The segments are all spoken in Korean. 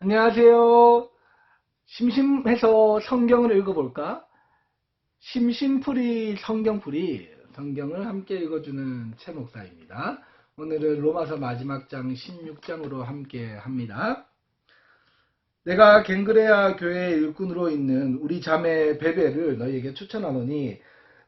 안녕하세요. 심심해서 성경을 읽어볼까? 심심풀이 성경풀이 성경을 함께 읽어주는 최 목사입니다. 오늘은 로마서 마지막 장 16장으로 함께 합니다. 내가 갱그레아 교회 일꾼으로 있는 우리 자매 베베를 너희에게 추천하노니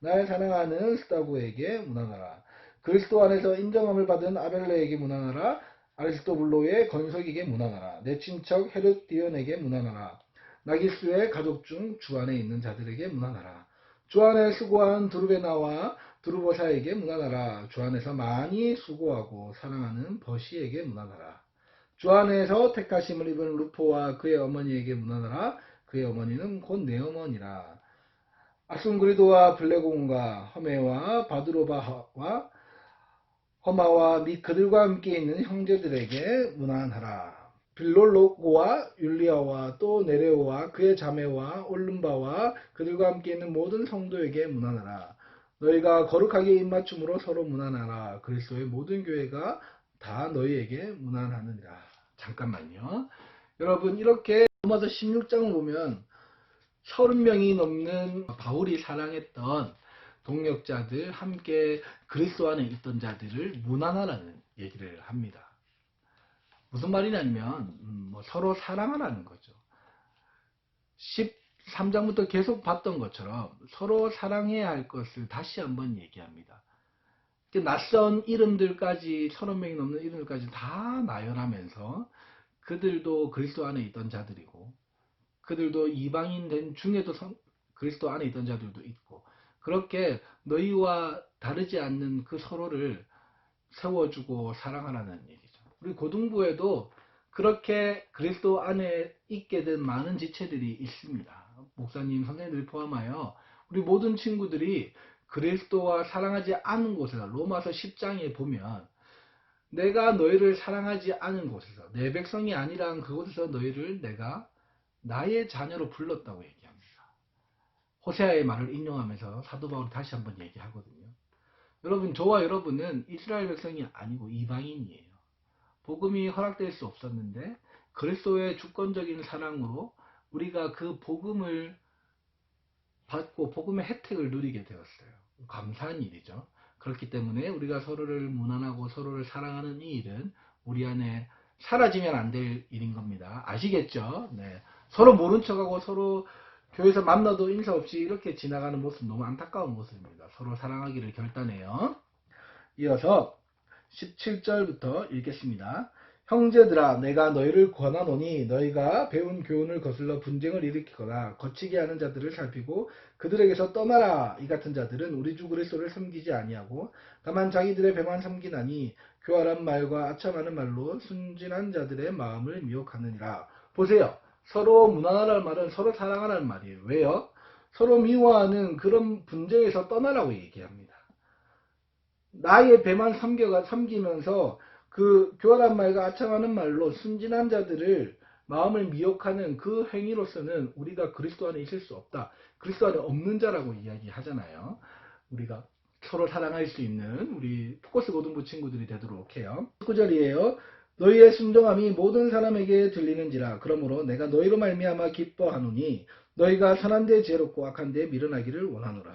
나의 사랑하는 스타고에게 문안하라. 그리스도 안에서 인정함을 받은 아벨레에게 문안하라. 아리스토블로의 건석에게 문안하라. 내 친척 헤르디온에게 문안하라. 나기스의 가족 중 주 안에 있는 자들에게 문안하라. 주 안에 수고한 두르베나와 두르보사에게 문안하라. 주 안에서 많이 수고하고 사랑하는 버시에게 문안하라. 주 안에서 택하심을 입은 루포와 그의 어머니에게 문안하라. 그의 어머니는 곧 내 어머니라. 아순그리도와 블레공과 허메와 바드로바와 허마와 및 그들과 함께 있는 형제들에게 문안하라. 빌롤로고와 율리아와 또 네레오와 그의 자매와 올름바와 그들과 함께 있는 모든 성도에게 문안하라. 너희가 거룩하게 입맞춤으로 서로 문안하라. 그리스도의 모든 교회가 다 너희에게 문안하느니라. 잠깐만요. 여러분 이렇게 로마서 16장을 보면 30명이 넘는 바울이 사랑했던 동역자들 함께 그리스도 안에 있던 자들을 문안하라는 얘기를 합니다. 무슨 말이냐면 음, 뭐 서로 사랑하라는 거죠. 13장부터 계속 봤던 것처럼 서로 사랑해야 할 것을 다시 한번 얘기합니다. 그 낯선 이름들까지 30명이 넘는 이름들까지 다 나열하면서 그들도 그리스도 안에 있던 자들이고 그들도 이방인 된 중에도 성- 그리스도 안에 있던 자들도 있고 그렇게 너희와 다르지 않는 그 서로를 세워주고 사랑하라는 얘기죠. 우리 고등부에도 그렇게 그리스도 안에 있게 된 많은 지체들이 있습니다. 목사님, 선생님들 포함하여 우리 모든 친구들이 그리스도와 사랑하지 않은 곳에서 로마서 10장에 보면 내가 너희를 사랑하지 않은 곳에서 내 백성이 아니란 그곳에서 너희를 내가 나의 자녀로 불렀다고 얘기합니다. 호세아의 말을 인용하면서 사도 바울이 다시 한번 얘기하거든요. 여러분, 저와 여러분은 이스라엘 백성이 아니고 이방인이에요. 복음이 허락될 수 없었는데 그리스도의 주권적인 사랑으로 우리가 그 복음을 받고 복음의 혜택을 누리게 되었어요. 감사한 일이죠. 그렇기 때문에 우리가 서로를 문안하고 서로를 사랑하는 이 일은 우리 안에 사라지면 안 될 일인 겁니다. 아시겠죠? 네. 서로 모른 척하고 서로 교회에서 만나도 인사 없이 이렇게 지나가는 모습 너무 안타까운 모습입니다. 서로 사랑하기를 결단해요. 이어서 17절부터 읽겠습니다. 형제들아 내가 너희를 권하노니 너희가 배운 교훈을 거슬러 분쟁을 일으키거나 거치게 하는 자들을 살피고 그들에게서 떠나라 이 같은 자들은 우리 주 그리스도를 섬기지 아니하고 다만 자기들의 배만 섬기나니 교활한 말과 아첨하는 말로 순진한 자들의 마음을 미혹하느니라 보세요 서로 문안하라는 말은 서로 사랑하라는 말이에요 왜요? 서로 미워하는 그런 분쟁에서 떠나라고 얘기합니다 나의 배만 섬겨가 섬기면서 그 교활한 말과 아첨하는 말로 순진한 자들을 마음을 미혹하는 그 행위로서는 우리가 그리스도 안에 있을 수 없다. 그리스도 안에 없는 자라고 이야기하잖아요. 우리가 서로 사랑할 수 있는 우리 포커스 고등부 친구들이 되도록 해요. 19절이에요. 너희의 순종함이 모든 사람에게 들리는지라 그러므로 내가 너희로 말미암아 기뻐하노니 너희가 선한 데 지혜롭고 악한 데 미련하기를 원하노라.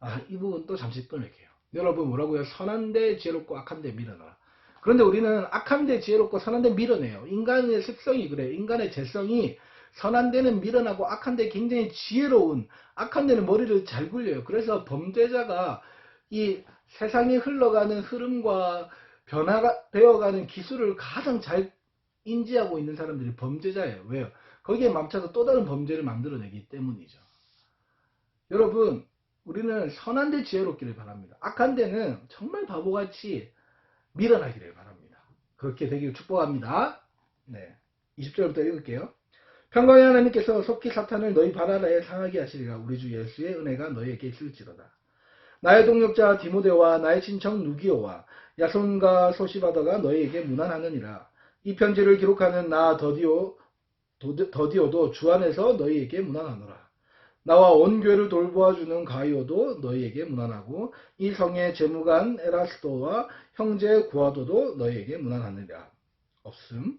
아, 이 부분 또 잠시 끊을게요. 여러분 뭐라고요? 선한 데 지혜롭고 악한 데 미련하라. 그런데 우리는 악한 데 지혜롭고 선한데 밀어내요. 인간의 습성이 그래요. 인간의 재성이 선한 데는 밀어나고 악한 데 굉장히 지혜로운 악한 데는 머리를 잘 굴려요. 그래서 범죄자가 이 세상이 흘러가는 흐름과 변화가 되어가는 기술을 가장 잘 인지하고 있는 사람들이 범죄자예요. 왜요? 거기에 맘차서 또 다른 범죄를 만들어내기 때문이죠. 여러분, 우리는 선한 데 지혜롭기를 바랍니다. 악한 데는 정말 바보같이 밀어나기를 바랍니다. 그렇게 되기를 축복합니다. 네. 20절부터 읽을게요. 평강의 하나님께서 속히 사탄을 너희 발 아래에 상하게 하시리라 우리 주 예수의 은혜가 너희에게 있을지로다. 나의 동역자 디모데와 나의 친척 누기오와 야손과 소시바더가 너희에게 무난하느니라. 이 편지를 기록하는 나 더디오 도- 더디오도 주 안에서 너희에게 무난하노라. 나와 온 교회를 돌보아 주는 가이오도 너희에게 무난하고 이 성의 재무관 에라스도와 형제 구아도도 너희에게 무난하느니라. 없음.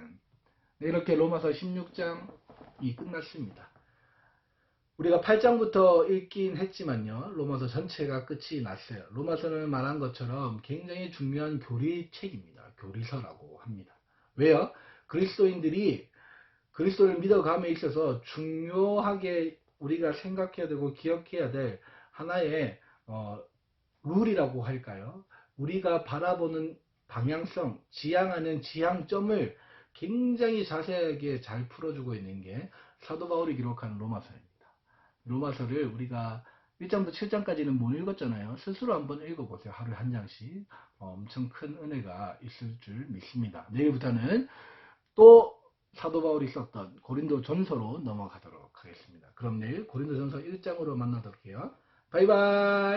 네, 이렇게 로마서 16장이 끝났습니다. 우리가 8장부터 읽긴 했지만요. 로마서 전체가 끝이 났어요. 로마서는 말한 것처럼 굉장히 중요한 교리책입니다. 교리서라고 합니다. 왜요? 그리스도인들이 그리스도를 믿어감에 있어서 중요하게 우리가 생각해야 되고 기억해야 될 하나의 어, 룰이라고 할까요? 우리가 바라보는 방향성, 지향하는 지향점을 굉장히 자세하게 잘 풀어주고 있는 게 사도 바울이 기록한 로마서입니다. 로마서를 우리가 1장부터 7장까지는 못 읽었잖아요. 스스로 한번 읽어보세요. 하루에 한 장씩. 어, 엄청 큰 은혜가 있을 줄 믿습니다. 내일부터는 또 사도 바울이 썼던 고린도 전서로 넘어가도록 하겠습니다. 그럼 내일 고린도 전서 1장으로 만나도록 해요. 바이바이.